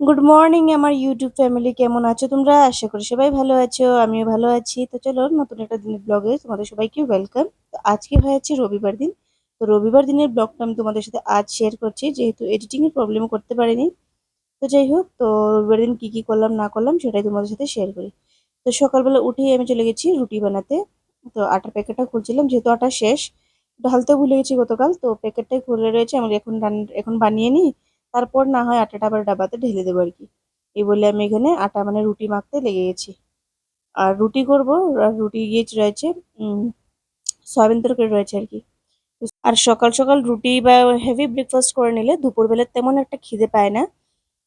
Good morning আমার YouTube family কেমন আছো? তোমরা? আশা করি সবাই ভালো আছো, আমিও ভালো আছি। তো চলো, নতুন একটা দিনের ব্লগে তোমাদের সবাইকে ওয়েলকাম তো আজকে হয়েছে রবিবার দিন। তো রবিবার দিনের ব্লগটা আমি তোমাদের সাথে আজ শেয়ার করছি, যেহেতু এডিটিংয়ের প্রবলেম করতে পারিনি। তো যাই হোক, তো রবিবার দিন কী কী করলাম, না করলাম, সেটাই তোমাদের সাথে শেয়ার করি। তো সকালবেলা উঠেই আমি চলে গেছি রুটি বানাতে। তো আটার প্যাকেটটা খুলছিলাম, যেহেতু আটা শেষ। ঢালতে ভুলে গেছি গতকাল, তো প্যাকেটটাই খুলে রয়েছে আমি এখন এখন বানিয়ে নিই। তারপর না হয় আটাটা আবার ডাবাতে ঢেলে দেবো আর কি। এই বলে আমি এখানে আটা মানে রুটি মাখতে লেগে গেছি। আর রুটি করব, আর রুটি গিয়ে রয়েছে সয়াবিন তরকারি রয়েছে আর কি। আর সকাল সকাল রুটি বা হেভি ব্রেকফাস্ট করে নিলে দুপুরবেলা তেমন একটা খিদে পায় না।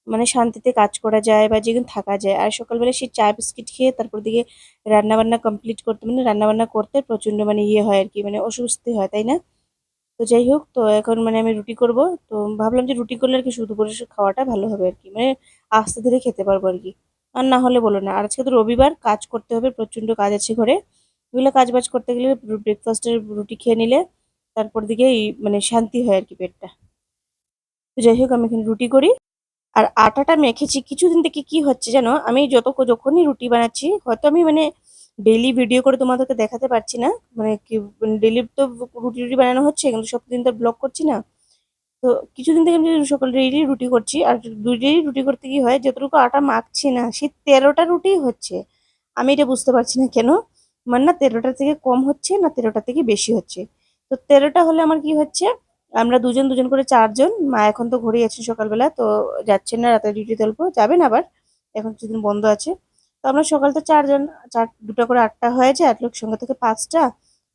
মানে শান্তিতে কাজ করা যায় বা যেখানে থাকা যায়। আর সকালবেলা সেই চা বিস্কিট খেয়ে তারপর দিকে রান্নাবান্না কমপ্লিট করতে মানে রান্নাবান্না করতে প্রচণ্ড মানে ইয়ে হয় আর কি মানে অসুস্থ হয়, তাই না? তো যাই হোক, তো এখন মানে আমি রুটি করব। তো ভাবলাম যে রুটি করলে আর কি শুধু করে খাওয়াটা ভালো হবে আর কি। মানে আস্তে ধীরে খেতে পারব আর কি। আর না হলে বলো না, আর আজকে তো রবিবার, কাজ করতে হবে, প্রচণ্ড কাজ আছে ঘরে। এগুলো কাজ বাজ করতে গেলে ব্রেকফাস্টের রুটি খেয়ে নিলে তারপর দিকে মানে শান্তি হয় আর কি পেটটা। তো যাই হোক, আমি এখানে রুটি করি। আর আটাটা মেখেছি। কিছুদিন থেকে কি হচ্ছে জানো, আমি যত যখনই রুটি বানাচ্ছি, হয়তো আমি মানে ডেইলি ভিডিও করে তোমাদেরকে দেখাতে পারছি না। মানে কি ডেইলি তো রুটি রুটি বানানো হচ্ছে, কিন্তু সব দিন তো ব্লগ করছি না। তো কিছুদিন থেকে আমি সকাল ডেইলি রুটি করছি, আর ডেইলি রুটি করতে কি হয়, যতটুকু আটা মাখছি না, সেই তেরোটা রুটি হচ্ছে। আমি এটা বুঝতে পারছি না কেন? মানে না তেরোটা থেকে কম হচ্ছে, না তেরোটা থেকে বেশি হচ্ছে। তো তেরোটা হলে আমার কি হচ্ছে, আমরা দুজন দুজন করে চারজন, মা এখন তো ঘুরে আছেন সকালবেলা, তো যাচ্ছেন না, রাতে ডিউটি তুলবো যাবেন আবার, এখন কিছুদিন বন্ধ আছে। তো আমরা সকাল তো চারজন, চার, দুটো করে আটটা হয়েছে আট লোক সঙ্গে থেকে পাঁচটা।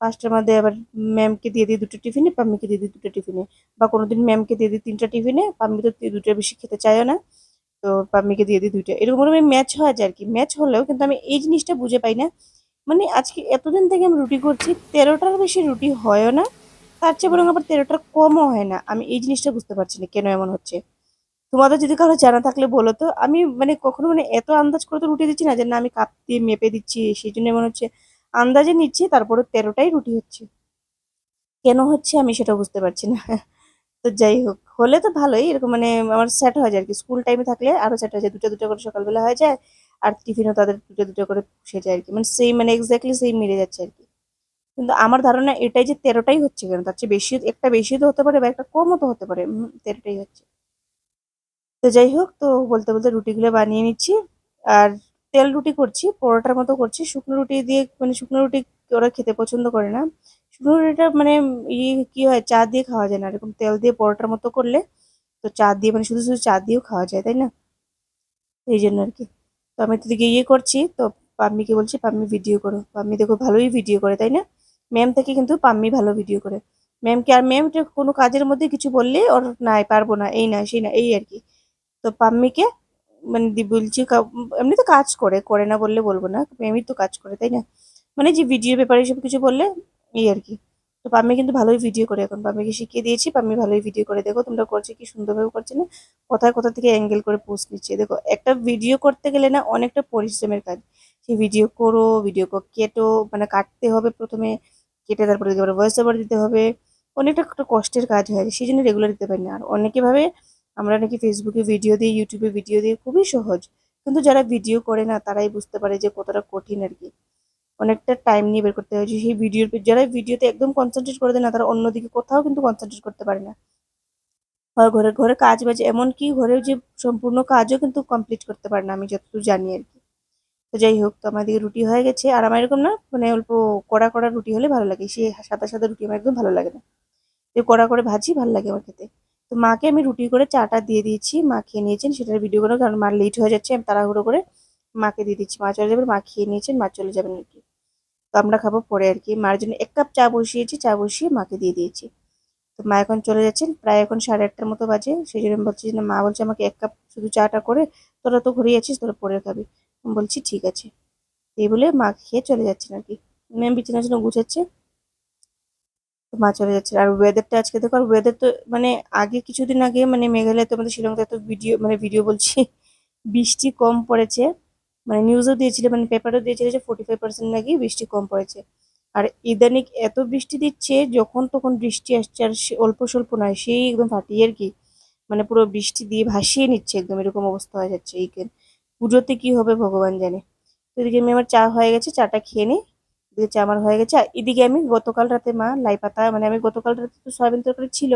পাঁচটার মধ্যে আবার ম্যামকে দিয়ে দিই দুটো টিফিনে, পাম্মিকে দিয়ে দিই দুটো টিফিনে। বা কোনোদিন ম্যামকে দিয়ে দিই তিনটা টিফিনে, পাম্মি তো দুটো বেশি খেতে চাইও না। তো পাম্মিকে দিয়ে দিই দুইটা। এরকম আমি ম্যাচ হয় আর কি। ম্যাচ হলেও কিন্তু আমি এই জিনিসটা বুঝে পাই না। মানে আজকে এতদিন থেকে আমি রুটি করছি, তেরোটার বেশি রুটি হয়ও না, তার চেয়ে বরং আবার তেরোটার কমও হয় না। আমি এই জিনিসটা বুঝতে পারছি না কেন এমন হচ্ছে। তোমাদের যদি কারও জানা থাকলে বলো তো। আমি মানে কখনো মানে এত আন্দাজ করে তো রুটি দিচ্ছি না যে না, আমি কাপ দিয়ে মেপে দিচ্ছি, সেই জন্য মনে হচ্ছে আন্দাজে নিচ্ছি, তারপরে তেরোটাই রুটি হচ্ছে। কেন হচ্ছে আমি সেটা বুঝতে পারছি না। তো যাই হোক, হলে তো ভালোই, এরকম মানে আমার সেট হয়ে যায় আর কি। স্কুল টাইমে থাকলে আরও সেট হয়ে যায়, দুটো দুটো করে সকালবেলা হয়ে যায়, আর টিফিনও তাদের দুটো দুটো করে পুষে যায় আর কি। মানে সেই মানে এক্স্যাক্টলি সেই মিলে যাচ্ছে আর কি। কিন্তু আমার ধারণা এটাই যে তেরোটাই হচ্ছে কেন? তার চেয়ে বেশি, একটা বেশি তো হতে পারে বা একটা কমও তো হতে পারে। তেরোটাই হচ্ছে। তো যাই হোক, তো বলতে বলতে রুটিগুলো বানিয়ে নিচ্ছি। আর তেল রুটি করছি, পরোটার মতো করছি। শুকনো রুটি দিয়ে মানে শুকনো রুটি ওরা খেতে পছন্দ করে না। শুকনো রুটিটা মানে ইয়ে কী হয়, চা দিয়ে খাওয়া যায় না। এরকম তেল দিয়ে পরোটার মতো করলে তো চা দিয়ে মানে শুধু শুধু চা দিয়েও খাওয়া যায়, তাই না? এই জন্য আর কি। তো আমি তো দিকে ইয়ে করছি, তো পাম্মিকে বলছি, পাম্মি ভিডিও করো। পাম্মি দেখো ভালোই ভিডিও করে, তাই না? ম্যাম থেকে কিন্তু পাম্মি ভালো ভিডিও করে। ম্যামকে আর ম্যাম কোনো কাজের মধ্যে কিছু বললে ওর নাই, পারব না, এই না, সেই না, এই আর কি। তো পাম্মিকে মানে বলছি এমনি তো কাজ করে করে না বললে বলব না ম্যামই তো কাজ করে, তাই না? মানে যে ভিডিও ব্যাপারে সব কিছু বললে, এই আর কি। তো পাম্মি কিন্তু ভালোই ভিডিও করে এখন, পাম্মিকে শিখিয়ে দিয়েছি, পাম্মি ভালোই ভিডিও করে, দেখো তোমরা করছে কি, সুন্দরভাবে করছে না? কোথায় কোথা থেকে অ্যাঙ্গেল করে পোস্ট নিচ্ছে, দেখো, একটা ভিডিও করতে গেলে না অনেকটা পরিশ্রমের কাজ। সেই ভিডিও করো ভিডিও কেটো মানে কাটতে হবে প্রথমে, কেটে তারপরে দিতে ভয়েস ওভার দিতে হবে, অনেকটা একটা কষ্টের কাজ হয়, সেই জন্য রেগুলার দিতে পারি না। আর অনেকে ভাবে আমরা নাকি ফেসবুকে ভিডিও দিই ইউটিউবে ভিডিও দিই খুবই সহজ। কিন্তু যারা ভিডিও করে না, তারাই বুঝতে পারে যে কতটা কঠিন আর কি। অনেকটা টাইম নিয়ে বের করতে হয়। সেই ভিডিওর যারা ভিডিওতে একদম কনসেন্ট্রেট করে দেয় না, তারা অন্যদিকে কোথাও কিন্তু কনসেন্ট্রেট করতে পারে না। হয় ঘরে ঘরে কাজ বাজ, এমনকি ঘরেও যে সম্পূর্ণ কাজও কিন্তু কমপ্লিট করতে পারে না, আমি যতটুকু জানি আর কি। তো যাই হোক, তো আমাদের রুটি হয়ে গেছে। আর আমার এরকম না মানে অল্প কড়া কড়া রুটি হলে ভালো লাগে। সে সাদা সাদা রুটি আমার একদম ভালো লাগে না। কড়া করে ভাজি, ভালো লাগে আমার খেতে। তো মাকে আমি রুটি করে চাটা দিয়ে দিয়েছি। মা খেয়ে নিয়েছেন, সেটার ভিডিও করে কারণ মা লেট হয়ে যাচ্ছে, আমি তাড়াহুড়ো করে মাকে দিয়ে দিচ্ছি। মা চলে যাবেন মা খেয়ে নিয়েছেন, মা চলে যাবেন আর কি। তো আমরা খাব পরে আর কি। মার জন্য এক কাপ চা বসিয়েছি, চা বসিয়ে মাকে দিয়ে দিয়েছি। তো মা এখন চলে যাচ্ছেন, প্রায় এখন সাড়ে আটটার মতো বাজে, সেই জন্য বলছি যে মা বলছে আমাকে এক কাপ শুধু চাটা করে, তোরা তো ঘুরে আছিস, তোরা পরে খাবি। বলছি, ঠিক আছে। এই বলে মা খেয়ে চলে যাচ্ছেন আর কি। ম্যাম বিছানা জন্য গুছাচ্ছে। মা চলে যাচ্ছে আর ওয়েদারটা আজকে দেখো, আর ওয়েদার তো মানে আগে কিছুদিন আগে মানে মেঘালয় তো আমাদের শিলংতে এত ভিডিও মানে ভিডিও বলছি, বৃষ্টি কম পড়েছে। মানে নিউজও দিয়েছিল মানে পেপারও দিয়েছিল যে ফোর্টি ফাইভ পার্সেন্ট নাকি বৃষ্টি কম পড়েছে। আর ইদানিক এত বৃষ্টি দিচ্ছে, যখন তখন বৃষ্টি আসছে, আর অল্প স্বল্প নয়, সেই একদম ফাটিয়ে আর কি মানে পুরো বৃষ্টি দিয়ে ভাসিয়ে নিচ্ছে, একদম এরকম অবস্থা হয়ে যাচ্ছে এই পুজোতে কি হবে ভগবান জানে। তো এদিকে আমি আমার চা হয়ে গেছে, চাটা খেয়ে নিই। চা আমার হয়ে গেছে। এদিকে আমি গতকাল রাতে মা লাই পাতা মানে আমি গতকাল রাতে তো সয়াবিন তরকারি ছিল।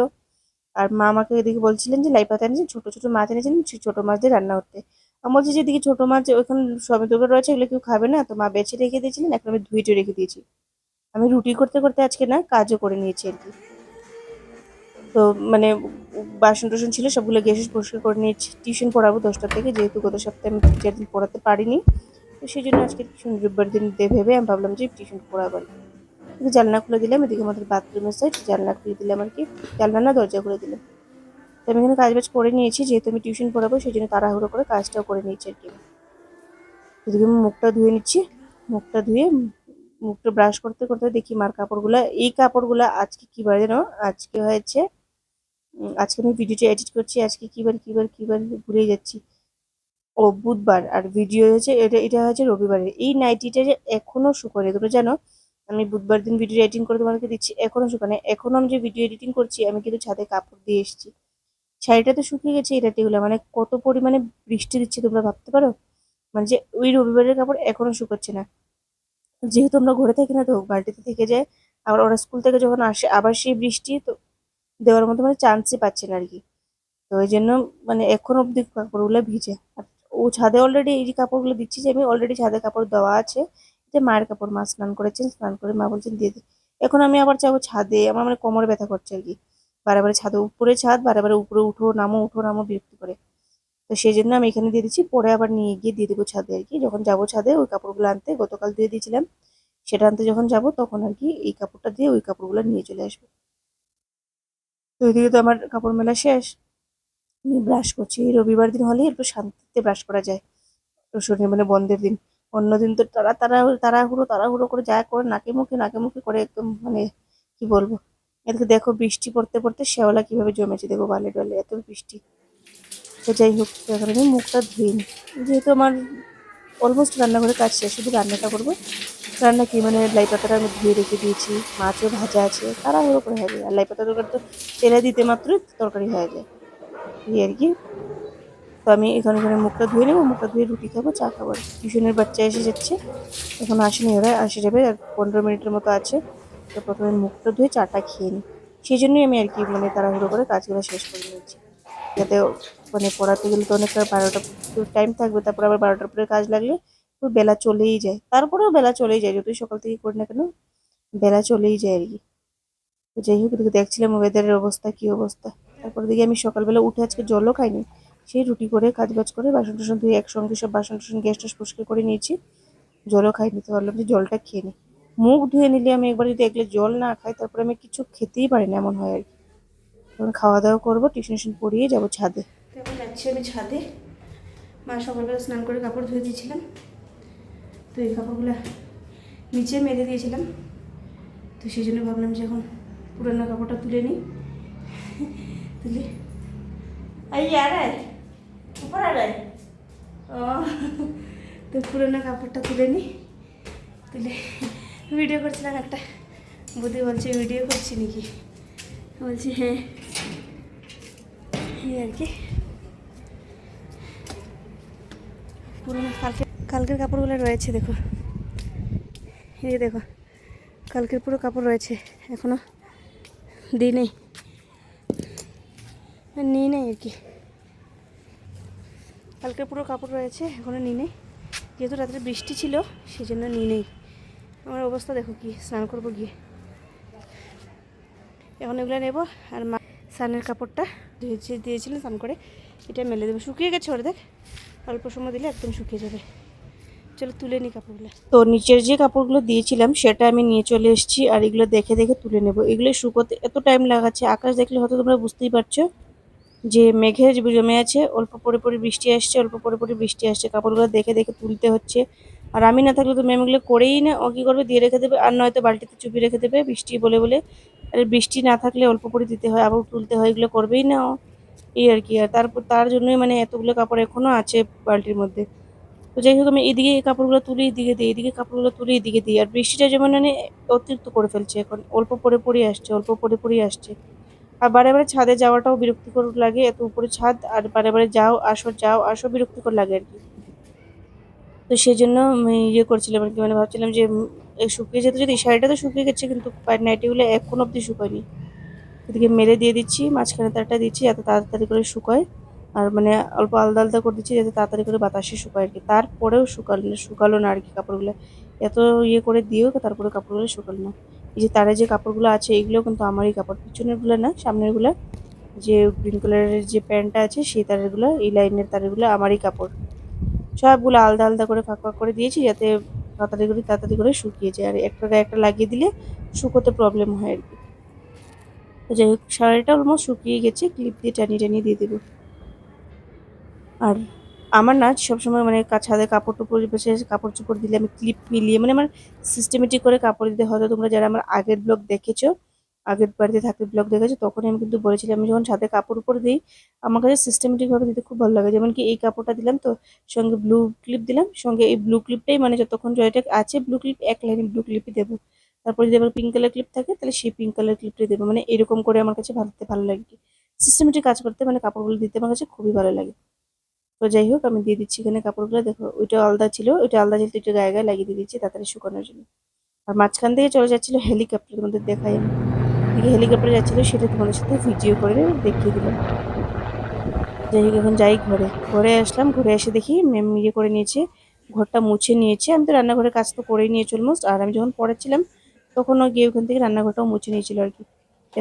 আর মা আমাকে এদিকে বলছিলেন যে লাই পাতা এনেছেন, ছোট ছোট মাছ এনেছেন ছোট মাছ দিয়ে রান্না করতে। আমি বলছি যে, এদিকে ছোট মাছ ওইখানে সয়াবিন তরকারি রয়েছে এগুলো কেউ খাবে না। তো মা বেছে রেখে দিয়েছিলেন, এখন আমি ধুয়ে রেখে দিয়েছি। আমি রুটি করতে করতে আজকে না কাজও করে নিয়েছি আর কি। তো মানে বাসন টাসন ছিল, সবগুলো গ্যাসেস পরিষ্কার করে নিয়েছি। টিউশন পড়াবো দশটা থেকে, যেহেতু গত সপ্তাহে আমি চার দিন পড়াতে পারিনি। তো সেই জন্য আজকে টিউশন রোববার দিন ভেবে আমি ভাবলাম যে টিউশন পড়াবো আর কি এদিকে জানলা খুলে দিলাম, এদিকে আমাদের বাথরুমের সাইড জানলা খুলে দিলাম আর কি, জানলা না, দরজা খুলে দিলাম। তো আমি এখানে কাজ বাজ করে নিয়েছি, যেহেতু আমি টিউশন পড়াবো, সেই জন্য তাড়াহুড়ো করে কাজটাও করে নিয়েছি আর কি। এদিকে আমি মুখটা ধুয়ে নিচ্ছি, মুখটা ধুয়ে মুখটা ব্রাশ করতে করতে দেখি মার কাপড়গুলো, এই কাপড়গুলো আজকে কি বার যেন আজকে হয়েছে আজকে আমি ভিডিওটা এডিট করছি, আজকে কিবার কিবার কিবার ভুলে যাচ্ছি। ও বুধবার, আর ভিডিও হচ্ছে এটা এটা হচ্ছে রবিবারের এই নাইটিটা যে এখনও শুকোয়নি তোমরা জানো, আমি বুধবার দিন ভিডিও এডিটিং করে তোমাদেরকে দিচ্ছি, এখনও শুকানে এখনও আমি যে ভিডিও এডিটিং করছি, আমি কিন্তু ছাদে কাপড় দিয়ে এসেছি। শাড়িটা তো শুকিয়ে গেছে এই রাতেগুলো মানে কত পরিমাণে বৃষ্টি দিচ্ছে তোমরা ভাবতে পারো? মানে যে ওই রবিবারের কাপড় এখনও শুকোচ্ছে না। যেহেতু আমরা ঘরে থাকি না তো বাড়িতে থেকে যায়, আবার ওরা স্কুল থেকে যখন আসে, আবার সেই বৃষ্টি, তো দেওয়ার মতো মানে চান্সই পাচ্ছে না আর কি। তো ওই জন্য মানে এখন অব্দি কাপড়গুলো ভিজে, আর ও ছাদে অলরেডি এই যে কাপড়গুলো দিচ্ছি যে আমি অলরেডি ছাদে কাপড় দেওয়া আছে। যে মায়ের কাপড় মা স্নান করেছেন, স্নান করে মা বলছেন, দিয়ে দিই এখন আমি আবার যাব ছাদে, আমার মানে কোমরে ব্যথা করছে আর কি। বারে ছাদে উপরে ছাদ বারে উপরে উঠো, নামো উঠো, নামো, বিরক্তি করে। তো সেই জন্য আমি এখানে দিয়ে দিচ্ছি, পরে আবার নিয়ে গিয়ে দিয়ে দেবো ছাদে আর কি। যখন যাব ছাদে ওই কাপড়গুলো আনতে, গতকাল দিয়ে দিয়েছিলাম, সেটা আনতে যখন যাব তখন আর কি এই কাপড়টা দিয়ে ওই কাপড়গুলো নিয়ে চলে আসব। তো ওইদিকে তো আমার কাপড় মেলা শেষ। আমি ব্রাশ করছি। এই রবিবার দিন হলে একটু শান্তিতে ব্রাশ করা যায়। শনি মানে বন্ধের দিন। অন্য দিন তো তারা তারা তাড়াহুড়ো তাড়াহুড়ো করে যা করে নাকে মুখে নাকে মুখে করে একদম মানে কি বলব? এদিকে দেখো বৃষ্টি পড়তে পড়তে শ্যাওলা কীভাবে জমেছে দেখো বালে ডলে, এত বৃষ্টি। তো যাই হোক এখন আমি মুখটা ধুয়ে নিই। যেহেতু আমার অলমোস্ট রান্নাঘরে কাজ শেষ, শুধু রান্নাটা করব। রান্না কি মানে লাই পাতাটা আমি ধুয়ে রেখে দিয়েছি, মাছও ভাজা আছে, তাড়াহুড়ো করে হবে আর লাই পাতা তরকারি তো তেলে দিতে মাত্রই তরকারি হয়ে যায়। এই আর কি। তো আমি এখানে এখানে মুখটা ধুয়ে নেব, মুখটা ধুয়ে রুটি খাব, চা খাব। টিউশনের বাচ্চা এসে যাচ্ছে। এখন আসেনি ওরা, আসে যাবে, আর পনেরো মিনিটের মতো আছে। তো প্রথমে মুখটা ধুয়ে চাটা খেয়ে নিই। সেই জন্যই আমি আর কি মানে তাড়াহুড়ো করে কাজগুলো শেষ করে নিয়েছি। যাতে মানে পড়াতে গেলে তো অনেকটা বারোটা টাইম থাকবে, তারপর আবার বারোটার পরে কাজ লাগলে তো বেলা চলেই যায়। তারপরেও বেলা চলেই যায়, যতই সকাল থেকে করি না কেন, বেলা চলেই যায় আর কি। তো যাই হোক দেখছিলাম ওয়েদারের অবস্থা, কি অবস্থা। তারপর দিকে আমি সকালবেলা উঠে আজকে জলও খাইনি। সেই রুটি করে কাজ বাজ করে, বাসন টাসন ধুয়ে একসঙ্গে সব বাসন টাসন, গ্যাস টাস পরিষ্কার করে নিয়েছি। জলও খাইনি, তো ভাবলাম যে জলটা খেয়ে নিই মুখ ধুয়ে নিলে আমি একবার যদি একলে জল না খাই, তারপরে আমি কিছু খেতেই পারি না, এমন হয় আর কি। তখন খাওয়া দাওয়া করব, টিউশন টিউশন পড়িয়ে যাব ছাদে। এখন যাচ্ছি আমি ছাদে। মা সকালবেলা স্নান করে কাপড় ধুয়ে দিয়েছিলাম তো এই কাপড়গুলো নিচে মেলে দিয়েছিলাম। তো সেই জন্য ভাবলাম যে এখন পুরানো কাপড়টা তুলে নিই। তুলে। এই আর উপর আর ও, তো পুরোনো কাপড়টা তুলে নিই তুলে ভিডিও করছিলাম একটা। বুদ্ধি বলছে ভিডিও করছি নাকি? বলছি হ্যাঁ। এই আর কি। পুরোনো কালকে, কালকের কাপড়গুলো রয়েছে, দেখো। এই দেখো, কালকের পুরো কাপড় রয়েছে, এখনও দিই নেই। নিই নেই আর কি। কালকের পুরো কাপড় রয়েছে, এখনও নিই নেই। যেহেতু রাত্রে বৃষ্টি ছিল সেই জন্য নিই নেই। আমার অবস্থা দেখো কি, স্নান করব গিয়ে। এখন এগুলো নেব, আর মা স্নানের কাপড়টা ধুয়েছে দিয়েছিলেন স্নান করে। এটা মেলে দেবো। শুকিয়ে গেছে ওর দেখ অল্প সময় দিলে একদম শুকিয়ে যাবে। চলো তুলে নিই কাপড়গুলো। তো নিচের যে কাপড়গুলো দিয়েছিলাম, সেটা আমি নিয়ে চলে এসেছি, আর এগুলো দেখে দেখে তুলে নেব। এগুলো শুকোতে এত টাইম লাগাচ্ছে, আকাশ দেখলে হয়তো তোমরা বুঝতেই পারছ। যে মেঘে জমে আছে, অল্প পরে পরে বৃষ্টি আসছে, অল্প পরে পরে বৃষ্টি আসছে। কাপড়গুলো দেখে দেখে তুলতে হচ্ছে। আর আমি না থাকলে তো ম্যামগুলো করেই না। ও কী করবে? দিয়ে রেখে দেবে। আর নয়তো বালতিতে চুপি রেখে দেবে বৃষ্টি বলে বলে। আর বৃষ্টি না থাকলে অল্প করে দিতে হয়, আবার তুলতে হয়। এগুলো করবেই না ও। এই আর কি। আর তারপর তার জন্যই মানে এতগুলো কাপড় এখনও আছে বালতির মধ্যে। তো যাই হোক, আমি এদিকে এই কাপড়গুলো তুলে এদিকে দিই, এদিকে কাপড়গুলো তুলে এদিকে দিই। আর বৃষ্টিটা যেমন মানে অতিরিক্ত করে ফেলছে এখন। অল্প পরে পরেই আসছে, অল্প পরে পরেই আসছে। আর বারে বারে ছাদে যাওয়াটাও বিরক্তিকর লাগে, এত উপরে ছাদ, আর বারে বারে যাও, আসো যাও, আসো বিরক্তিকর লাগে আর কি। তো সেই জন্য ইয়ে করছিলাম আর কি মানে ভাবছিলাম যে শুকিয়ে যেতে যদি শাড়িটা তো শুকিয়ে গেছে, কিন্তু নাইটিগুলো এখন অবধি শুকায়নি। এদিকে মেরে দিয়ে দিচ্ছি, মাঝখানে তারটা দিচ্ছি, যাতে তাড়াতাড়ি করে শুকায়। আর মানে অল্প আলাদা আলাদা করে দিচ্ছি, যাতে তাড়াতাড়ি করে বাতাসে শুকায় আর কি। তারপরেও শুকালো শুকালো না আর কি কাপড়গুলো। এত ইয়ে করে দিয়েও তারপরে কাপড়গুলো শুকালো না। এই যে তারে যে কাপড়গুলো আছে এগুলো কিন্তু আমারই কাপড়। পিছনেরগুলো না, সামনেরগুলো, যে গ্রিন কালারের যে প্যান্টটা আছে, সেই তারেরগুলো, এই লাইনের তারেরগুলো আমারই কাপড়। সবগুলো আলাদা আলাদা করে ফাঁক ফাঁক করে দিয়েছি যাতে তাড়াতাড়ি করে তাড়াতাড়ি করে শুকিয়ে যায়। আর একটা গায়ে একটা লাগিয়ে দিলে শুকোতে প্রবলেম হয় আর কি। তো যাই হোক, শাড়িটা অলমোস্ট শুকিয়ে গেছে ক্লিপ দিয়ে টানিয়ে টানিয়ে দিয়ে দেবো। আর আমার না সবসময় মানে ছাদে কাপড় টুপড় বসে কাপড় চোপড় দিলে আমি ক্লিপ মিলিয়ে মানে আমার সিস্টেমেটিক করে কাপড় দিতে হয়তো তোমরা যারা আমার আগের ব্লগ দেখেছ, আগের বাড়িতে থাকতে ব্লগ দেখেছ, তখনই আমি কিন্তু বলেছিলাম, আমি যখন ছাদে কাপড় উপর দিই, আমার কাছে সিস্টেমেটিকভাবে দিতে খুব ভালো লাগে। যেমন কি এই কাপড়টা দিলাম তো, সঙ্গে ব্লু ক্লিপ দিলাম, সঙ্গে এই ব্লু ক্লিপটাই মানে যতক্ষণ জয়টা আছে ব্লু ক্লিপ এক লাইনে ব্লু ক্লিপই দেবো। তারপরে যদি আমার পিঙ্ক কালার ক্লিপ থাকে, তাহলে সেই পিঙ্ক কালার ক্লিপটাই দেবো। মানে এরকম করে আমার কাছে ভালো ভালো লাগে। সিস্টেমেটিক কাজ করতে মানে কাপড়গুলো দিতে আমার কাছে খুবই ভালো লাগে। তো যাই হোক, আমি দিয়ে দিচ্ছি এখানে কাপড়গুলো। দেখো, ওইটা আলাদা ছিল, ওইটা আলাদা ছিল একটু গায়ে গায়ে লাগিয়ে দিয়ে দিচ্ছি, তাড়াতাড়ি শুকানোর জন্য। আর মাঝখান থেকে চলে যাচ্ছিল হেলিকপ্টার তোমাদের দেখাই আমি। হেলিকপ্টার যাচ্ছিল, সেটা তোমাদের সাথে ভিডিও করে দেখিয়ে দিলাম। যাই হোক, এখন যাই ঘরে। ঘরে আসলাম, ঘরে এসে দেখি ম্যাম ইয়ে করে নিয়েছে, ঘরটা মুছে নিয়েছে। আমি তো রান্নাঘরের কাজ তো করেই নিয়েছি অলমোস্ট আর আমি যখন পড়াচ্ছিলাম তখন ও গিয়ে ওখান থেকে রান্নাঘরটাও মুছে নিয়েছিল আর কি।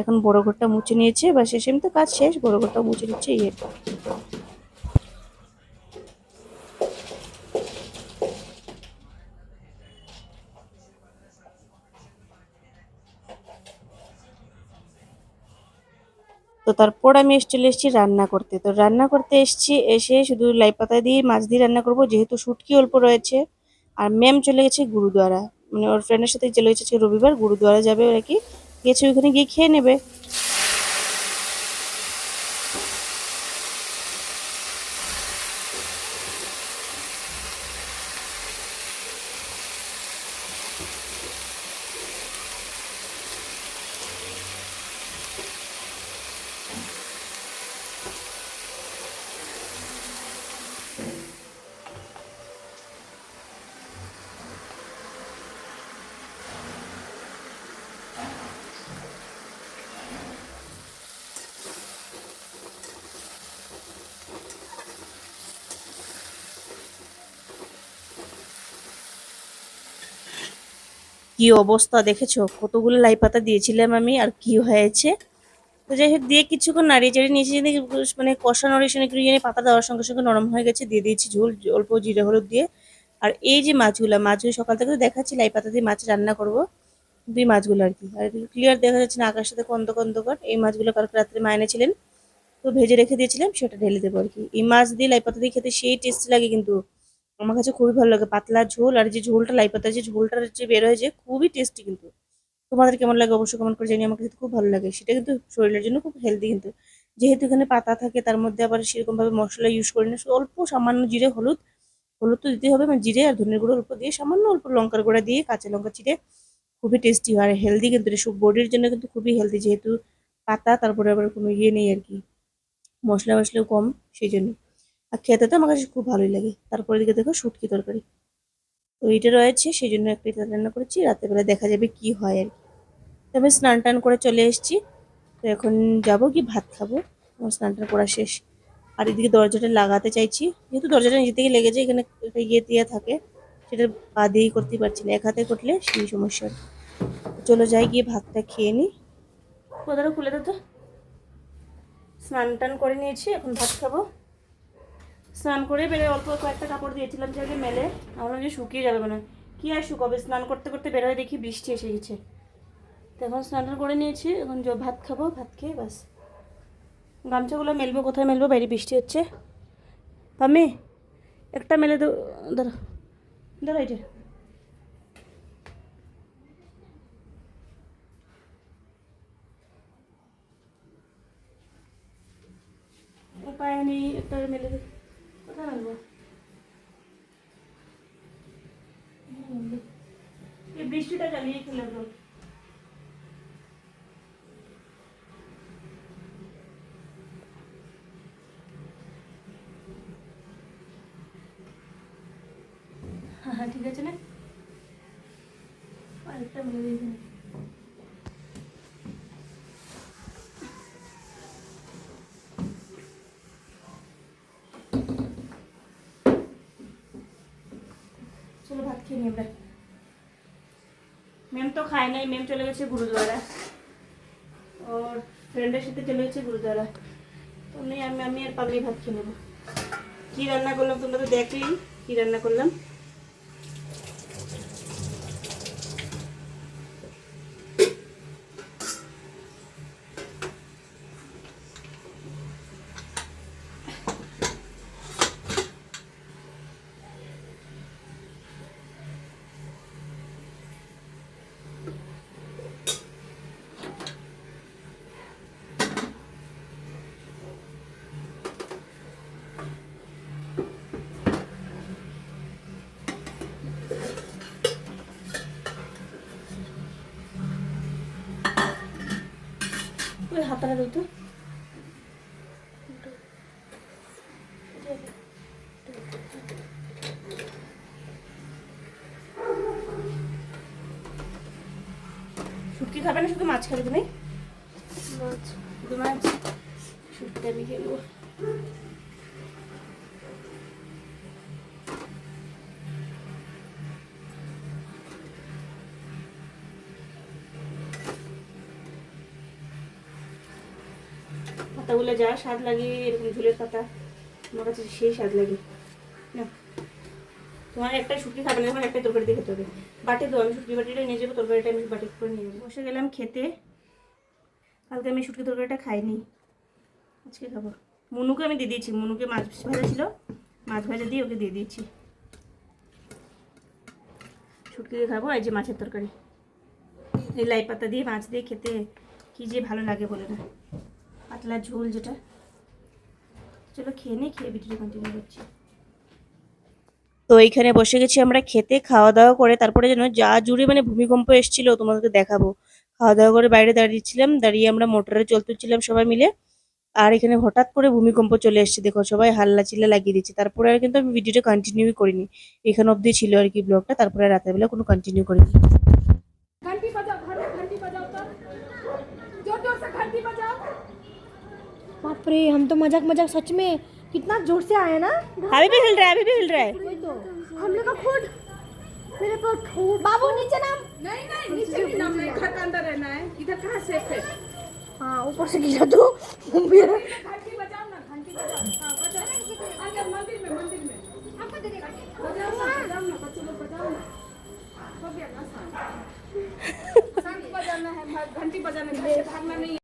এখন বড় ঘরটা মুছে নিয়েছে বা শেষে আমি তো কাজ শেষ, বড় ঘরটাও মুছে নিচ্ছে, এই তো তারপর আমি চলে এসেছি রান্না করতে। তো রান্না করতে এসেছি, এসে শুধু লাই পাতা দিয়ে মাছ দিয়ে রান্না করব, যেহেতু সুটকি অল্প রয়েছে। আর ম্যাম চলে গেছে গুরুদ্বারা মানে ওর ফ্রেন্ডের সাথে চলে গেছে রবিবার গুরুদ্বারা যাবে ওরা কি। গেছে ওইখানে গিয়ে খেয়ে নেবে। কি অবস্থা দেখেছ? কতগুলো লাই পাতা দিয়েছিলাম আমি আর কি হয়েছে? তো যাই হোক, দিয়ে কিছুক্ষণ নাড়িয়ে চাড়িয়ে নিয়েছি যদি মানে কষা নড়েশনে একটু ইয়ে পাতা দেওয়ার সঙ্গে সঙ্গে নরম হয়ে গেছে, দিয়ে দিয়েছি ঝোল, অল্প জিরে হলুদ দিয়ে। আর এই যে মাছগুলো মাছগুলো সকাল থেকে দেখাচ্ছি লাই পাতা দিয়ে মাছ রান্না করব, দুই মাছগুলো আর কি। আর ক্লিয়ার দেখা যাচ্ছে না আকাশের সাথে কন্দ কন্দকর, এই মাছগুলো কালকে রাত্রে মা এনেছিলেন তো ভেজে রেখে দিয়েছিলাম, সেটা ঢেলে দেবো আর কি। এই মাছ দিয়ে লাই পাতা দিয়ে খেতে সেই টেস্ট লাগে কিন্তু, আমার কাছে খুবই ভালো লাগে। পাতলা ঝোল আর যে ঝোলটা, লাই পাতার যে ঝোলটার যে বের হয়েছে, খুবই টেস্টি কিন্তু। তোমাদের কেমন লাগে অবশ্যই কমেন্ট করে জানিয়ে আমার খুব ভালো লাগে। সেটা কিন্তু শরীরের জন্য খুব হেলদি কিন্তু। যেহেতু এখানে পাতা থাকে, তার মধ্যে আবার সেরকম ভাবে মশলা ইউজ করি না অল্প সামান্য জিরে, হলুদ। হলুদ তো দিতে হবে মানে জিরে আর ধনের গুঁড়ো অল্প দিয়ে সামান্য অল্প লঙ্কার গুঁড়া দিয়ে কাঁচা লঙ্কা চিড়ে খুবই টেস্টি হয়, আর হেলদি কিন্তু বডির জন্য কিন্তু খুবই হেলদি যেহেতু পাতা, তারপরে আবার কোনো ইয়ে নেই আর কি। মশলা মশলাও কম, সেই জন্য। আর খেতে তো আমার কাছে খুব ভালোই লাগে। তারপরে দিকে দেখো শুটকি তরকারি। তো এইটা রয়েছে সেই জন্য একটু এটা রান্না করেছি। রাতের বেলা দেখা যাবে কি হয় আর কি। তো আমি স্নান টান করে চলে এসেছি। তো এখন যাব কি ভাত খাব। আমার স্নান টান করা শেষ। আর এদিকে দরজাটা লাগাতে চাইছি। যেহেতু দরজাটা নিজে থেকে লেগেছে, এখানে একটা ইয়ে দিয়ে থাকে, সেটা পা দিয়েই করতে পারছি না। এক হাতে করলে সেই সমস্যা চলো যাই গিয়ে ভাতটা খেয়ে নিই কোথাও খুলে দে তো। স্নান টান করে নিয়েছি, এখন ভাত খাব। স্নান করে বেড়ে অল্প কয়েকটা কাপড় দিয়েছিলাম যে আগে মেলে, আমার যে শুকিয়ে যাবে মানে কি আর শুকাবে? স্নান করতে করতে বেরোয় দেখি বৃষ্টি এসে গেছে। তো এখন স্নান করে নিয়েছি, এখন ভাত খাব, ভাত খেয়ে বাস গামছাগুলো মেলবো, কোথায় মেলবো? বাইরে বৃষ্টি হচ্ছে। পামি একটা মেলে দো ধরো ধরো এটা উপায় নেই, একটা মেলে দে। কোথায় মেলবো এই বৃষ্টিটা চালিয়ে খেলে তো হ্যাঁ হ্যাঁ ঠিক আছে না আরেকটা মেরে দিই এখানে। চলো ভাত ম্যাম তো খায় নাই, ম্যাম চলে গেছে গুরুদ্বারা ওর ফ্রেন্ডের সাথে চলে গেছে গুরুদ্বারা তো নেই, আমি আমি আর পাগলি ভাত খেয়ে নেব। কী রান্না করলাম তোমরা তো দেখলেই কী রান্না করলাম। হাতাটা দাও তো। শুটকি খাবে না শুধু মাছ খাবে তুমি মাছ শুধু মাছ শুটকি আমি খেলব পাতাগুলো যা স্বাদ লাগে, এরকম ঝুলের পাতা। আমার কাছে সেই স্বাদ লাগে। না। তোমার একটা শুটকি খাবে না তোমার একটা তরকারি খেতে হবে। বাটে দো আমি শুটকি বাটিটা নিয়ে যাব, তরকারিটা আমি বাটি করে নিয়ে যাব। বসে গেলাম খেতে। কালকে আমি শুটকি তরকারিটা খাইনি। আজকে খাব। মনুকে আমি দিয়ে দিয়েছি। মনুকে মাছ ভাজা ছিল। মাছ ভাজা দিয়ে ওকে দিয়ে দিয়েছি। শুটকি দিয়ে খাব, এই যে মাছের তরকারি। এই লাই পাতা দিয়ে, মাছ দিয়ে খেতে কি যে ভালো লাগে বলে না। পাতলা ঝোল যেটা। চলো খেয়ে নিই খেয়ে ভিডিও কন্টিনিউ করছি। তো এইখানে বসে গেছি আমরা খেতে খাওয়া দাওয়া করে তারপরে যেন যা জুড়ে মানে ভূমিকম্প এসেছিল তোমাদেরকে দেখাবো। খাওয়া দাওয়া করে বাইরে দাঁড়িয়েছিলাম দাঁড়িয়ে আমরা মোটরে চলতেছিলাম সবাই মিলে। আর এখানে হঠাৎ করে ভূমিকম্প চলে এসছে দেখো সবাই হাল্লা চিল্লা লাগিয়ে দিচ্ছে। তারপরে আর কিন্তু আমি ভিডিওটা কন্টিনিউ করিনি। এখানে অব্দি ছিল আর কি ব্লগটা তারপরে রাতের বেলা কোনো কন্টিনিউ করিনি। ঘন্টি বাজাও ঘন্টি বাজাও তো। জোর ঘন্টি বাজাও। बाप रे हम तो मज़ाक मज़ाक सच में कितना ज़ोर से आया ना? अभी भी हिल रहा है अभी भी हिल रहा है। तो। हम लोग का खुद मेरे पर ठोट बाबू नीचे नाम। नहीं नहीं नीचे भी नाम नहीं घर के अंदर रहना है। इधर कहाँ सेफ़ है हाँ ऊपर से गिरा तो। मेरा घंटी बजाओ ना घंटी बजाओ। हाँ बजाओ। अंदर मंदिर में मंदिर में। आपको दे देगा। बजाओ ना बजाओ ना बच्चे लोग बजाओ ना। हो गया ना शांत शांत बजाना है घंटी बजाना है भागना नहीं